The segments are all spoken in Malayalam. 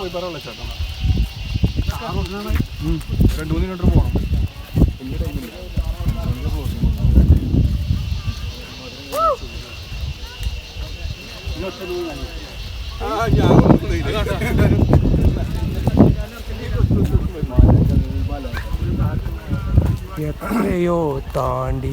അങ്ങനെ പോയിട്ടാണ് പോയി പറയാനുള്ള ചേട്ടൻ രണ്ട് മൂന്ന് കിലോമീറ്റർ പോകണം എത്രയോ താണ്ടി.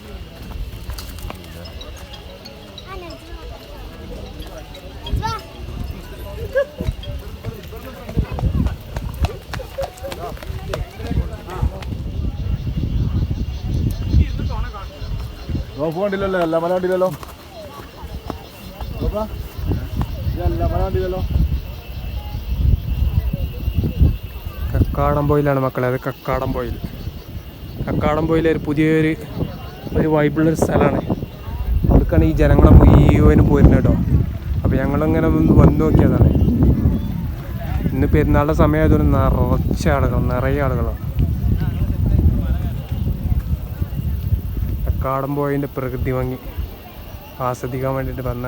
നോക്ക് കണ്ടില്ലല്ലോ എല്ലാ മല കണ്ടില്ലല്ലോ കക്കാടം പോയിലാണ് കണ്ടില്ലല്ലോ കക്കാടംപോയിലാണ് മക്കളെ അത് കക്കാടംപോയിൽ കക്കാടംപോയിലെ ഒരു പുതിയൊരു ഒരു വൈബിളൊരു സ്ഥലമാണ്. അവർക്കാണ് ഈ ജനങ്ങളെ മുഴുവനും പോരുന്നത് കേട്ടോ. അപ്പോൾ ഞങ്ങളിങ്ങനെ ഒന്ന് വന്നു നോക്കിയതാണ്. ഇന്ന് പെരുന്നാളുടെ സമയമായതുകൊണ്ട് നിറച്ച ആളുകൾ നിറയെ ആളുകളാണ്. കക്കാടംപോയിന്റെ പ്രകൃതി ഭംഗി. ആസ്വദിക്കാൻ വേണ്ടിയിട്ട് വന്ന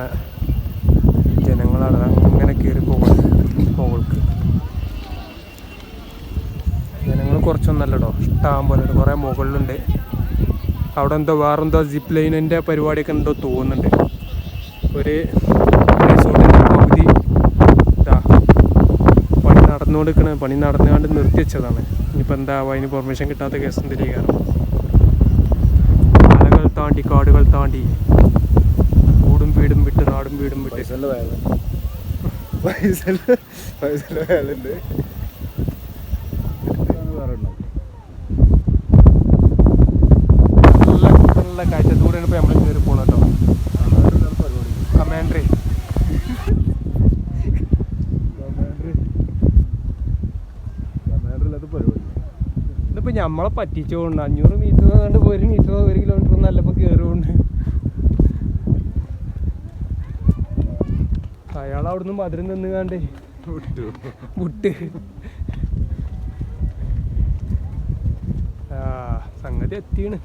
ജനങ്ങളാണ്. അങ്ങനെ കയറി പോകുന്നത് മുകൾക്ക് ജനങ്ങൾ കുറച്ചൊന്നല്ല കേട്ടോ ഇഷ്ടമാകാൻ പോലെ കുറേ മുകളിലുണ്ട്. അവിടെ എന്തോ വേറെന്തോ സിപ്പ് ലൈനിന്റെ പരിപാടിയൊക്കെ എന്തോ തോന്നുന്നുണ്ട്. ഒരു പണി നടന്നുകൊണ്ടിരിക്കണ. പണി നടന്നുകൊണ്ട് നിർത്തി വെച്ചതാണ് ഇനിയിപ്പോൾ എന്താ അതിന് പെർമിഷൻ കിട്ടാത്ത കേസ് എന്തിരിക കാരണം മലകൾ താണ്ടി കാടുകൾ താണ്ടി കൂടും വീടും വിട്ട് നാടും വീടും വിട്ട് നല്ല നല്ല ദൂരെ ഇപ്പോൾ നമ്മൾ കയറി പോകണം കേട്ടോ. കമാൻഡറി ഇതിപ്പോൾ നമ്മളെ പറ്റിച്ചുകൊണ്ട് അഞ്ഞൂറ് മീറ്റർ കണ്ട് ഒരു മീറ്റർ ഒരു കിലോമീറ്ററോ നല്ല കേറുകൊണ്ട് കയറുകൊണ്ട് അയാൾ അവിടുന്ന് മധുരം നിന്ന് കണ്ടേ വിട്ടു. ആ സംഗതി എത്തിയാണ്.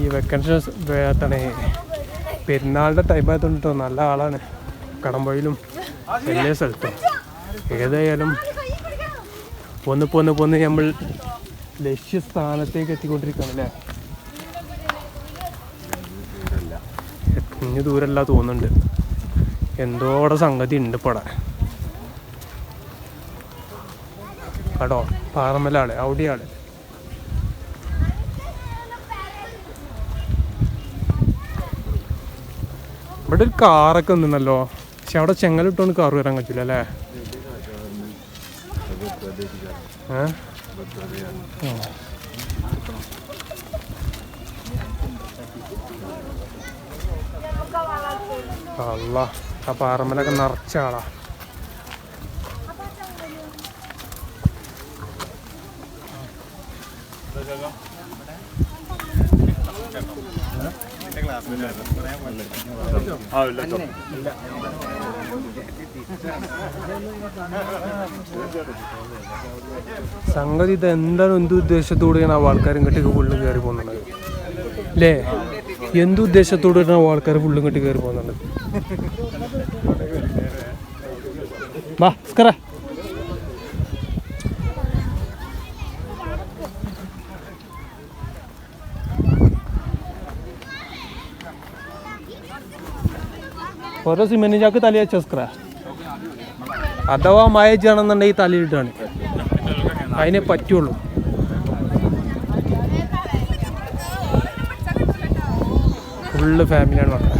ഈ വെക്കൻഷൻ വേത്തണേ പെരുന്നാളിന്റെ ടൈം ആയതുകൊണ്ട് നല്ല ആളാണ്. കടമ്പയിലും എല്ലാ സ്ഥലത്തും. ഏതായാലും പോന്ന് പോന്ന് പോന്ന് നമ്മൾ ലക്ഷ്യസ്ഥാനത്തേക്ക് എത്തിക്കൊണ്ടിരിക്കുകയാണ് അല്ലേ കുഞ്ഞു ദൂരമല്ല തോന്നുന്നുണ്ട്. എന്തോടെ സംഗതി ഉണ്ട് ഇപ്പടെ കടോ കേട്ടോ പാറമലാണ് അവിടെയാണ് ഇവിടെ ഒരു കാറൊക്കെ നിന്നല്ലോ. പക്ഷെ അവിടെ ചെങ്ങലിട്ടോണ്ട് കാറ് വരാൻ പറ്റില്ല അല്ലേ. അല്ല ആ പാറമ്മലൊക്കെ നിറച്ച സംഗതി ഇത് എന്താണ് എന്ത് ഉദ്ദേശത്തോടെയാണ് ആ ആൾക്കാർ ഇങ്ങോട്ടേക്ക് ഫുള്ളും കയറി പോകുന്നത്? അല്ലേ എന്ത് ഉദ്ദേശത്തോടെയാണ് ആ ആൾക്കാർ ഫുള്ളും ഇങ്ങോട്ട് കയറി പോകുന്നത്? വാ ഓരോ സിമെന്റ് ചാക്ക് തലയിൽ വെച്ചസ്കറ അഥവാ ഈ തലയിട്ടാണ് അതിനെ പറ്റുള്ളൂ. ഫുള്ള് ഫാമിലിയാണ് മക്കളെ.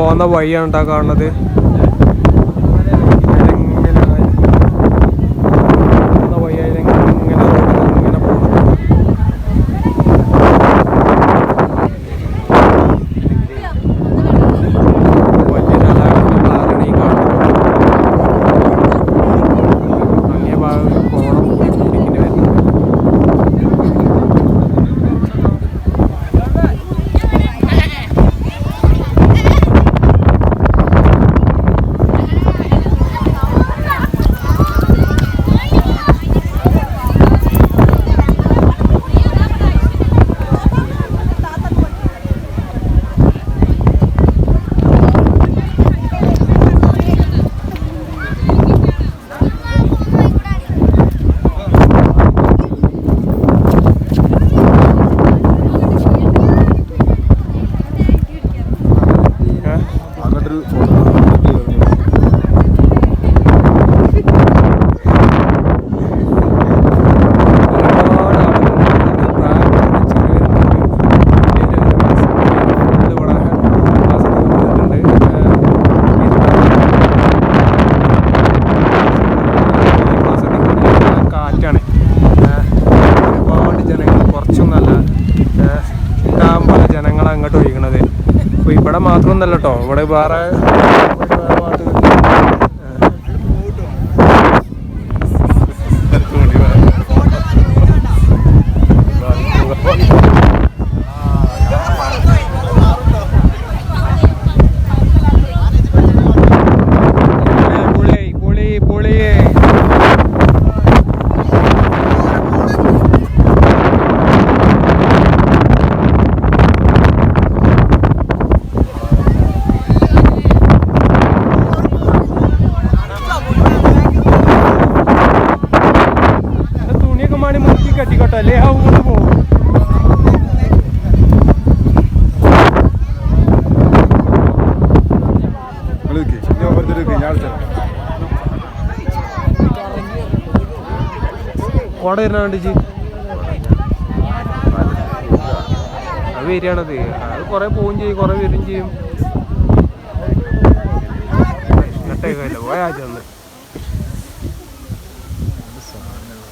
പോകുന്ന വഴിയാണ് കേട്ടോ കാണുന്നത് ഇങ്ങനെ പോകുന്ന വഴിയായി ഇങ്ങനെ റോഡിൽ ഇങ്ങനെ പോകുന്നത് വലിയൊരു അലാറിന്റെ പാലാണ് ഈ കാണുന്നത് അങ്ങേ ഭാഗം ഒരു കോണം ഇങ്ങനെ വരുന്നത് ഏഹ് അങ്ങോട്ടൊരു ഫോട്ടോ കാറ്റാണ് ഒരുപാട് ജനങ്ങൾ കുറച്ചൊന്നല്ല ഇഷ്ടം പോലെ ജനങ്ങൾ അങ്ങോട്ട് ഒഴുകണത് അപ്പോൾ ഇവിടെ മാത്രമൊന്നല്ല കേട്ടോ ഇവിടെ വേറെ കോട വരുന്ന വേണ്ടി അത് വരികയാണത് അത്. കുറെ പോവും ചെയ്യും കുറെ വരും ചെയ്യും. എന്നിട്ടേക്കല്ല പോയാ ചെന്ന്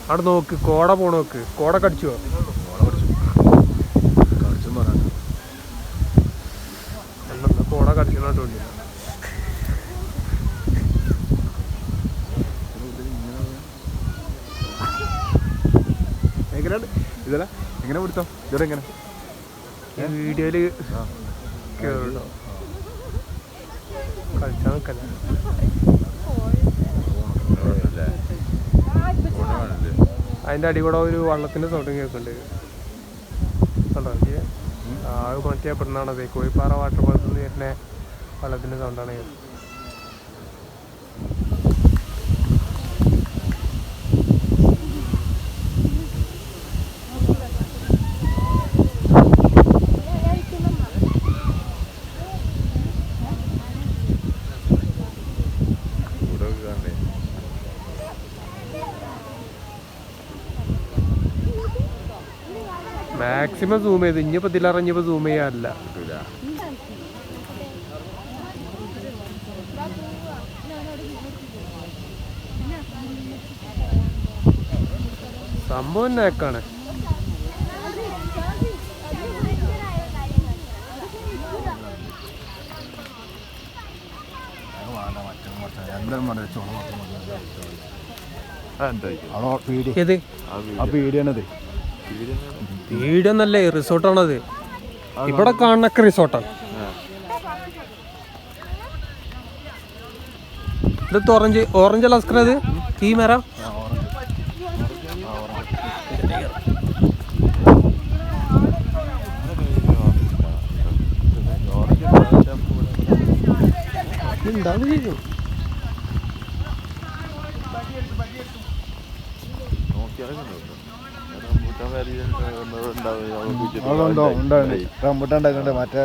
അവിടെ നോക്ക് കോട പോണ നോക്ക്. കോട കടിച്ചോ? കോട കടിച്ചു കോട കടിച്ചോണ്ട് ഇതല്ല? എങ്ങനെ പിടുത്തോ? ഇതോടെ എങ്ങനെ? ഈ വീഡിയോയിൽ കേട്ടോ കളിച്ചാൽ നിൽക്കല്ല അതിന്റെ അടി കൂടെ ഒരു വള്ളത്തിന്റെ സൗണ്ട് കേൾക്കുന്നുണ്ട് കണ്ടോ? ഈ ആ മറ്റേ പെടുന്നാണത് കോഴിപ്പാറ വാട്ടർ നിന്ന് വരുന്ന വള്ളത്തിന്റെ സൗണ്ടാണ് കേൾക്കുന്നത്. മാക്സിമം സൂം ചെയ്ത്. ഇനിയിപ്പോ ഇതിലറിഞ്ഞപ്പോ സൂം ചെയ്യാറില്ല സംഭവം നേക്കാണ് ഏത്? ആ പീടിയാണത്. വീടൊന്നല്ലേ റിസോർട്ടാണത്. ഇവിടെ കാണുന്നൊക്കെ റിസോർട്ടാണ്. ഇത് ഓറഞ്ച് ഓറഞ്ച് അല്ല അസ്കർ ഇത് ഈ മരം? ഉണ്ടാവും ചെയ്യും അവിടെ ഉണ്ടോ ഉണ്ടാണ്ട് റംബുട്ടാൻ ഉണ്ടാക്കുന്നുണ്ട് മറ്റേ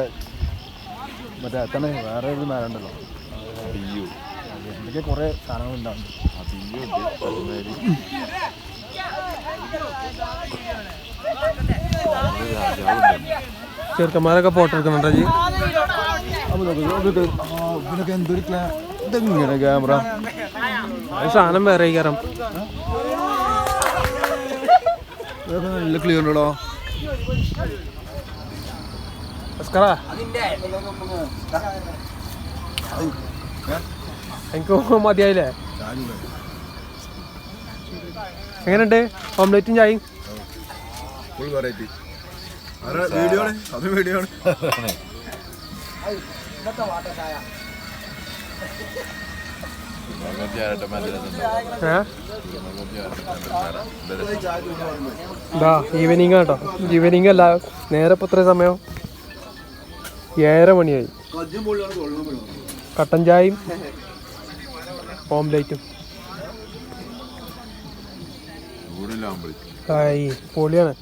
മറ്റേ അത്തണ വേറെ ഒരു മരം ഉണ്ടല്ലോ എന്തൊക്കെ കുറേ സാധനങ്ങളുണ്ടാവും ചെറുക്കന്മാരൊക്കെ ഫോട്ടോ എടുക്കുന്നുണ്ടോ ജി? എന്തൊരു ഇതെങ്ങനെ ക്യാമറ സാധനം വേറെ കയറാം ഇതൊക്കെ നല്ല ക്ലിയർ ഉണ്ടോ എനിക്ക് മതിയായില്ലേ? എങ്ങനെയുണ്ട്? ഓംലെറ്റും ചായയും? ഫുൾ വെറൈറ്റി വീഡിയോ ആണ്? അത് വീഡിയോ ആണ്. ഏ ഇതാ ഈവനിങ് കേട്ടോ ഈവനിങ് അല്ല നേരെ ഇപ്പൊ ഇത്രയും സമയം. ഏഴര മണിയായി. കട്ടൻ ചായയും ഓംലേറ്റും പൊളിയാണ്.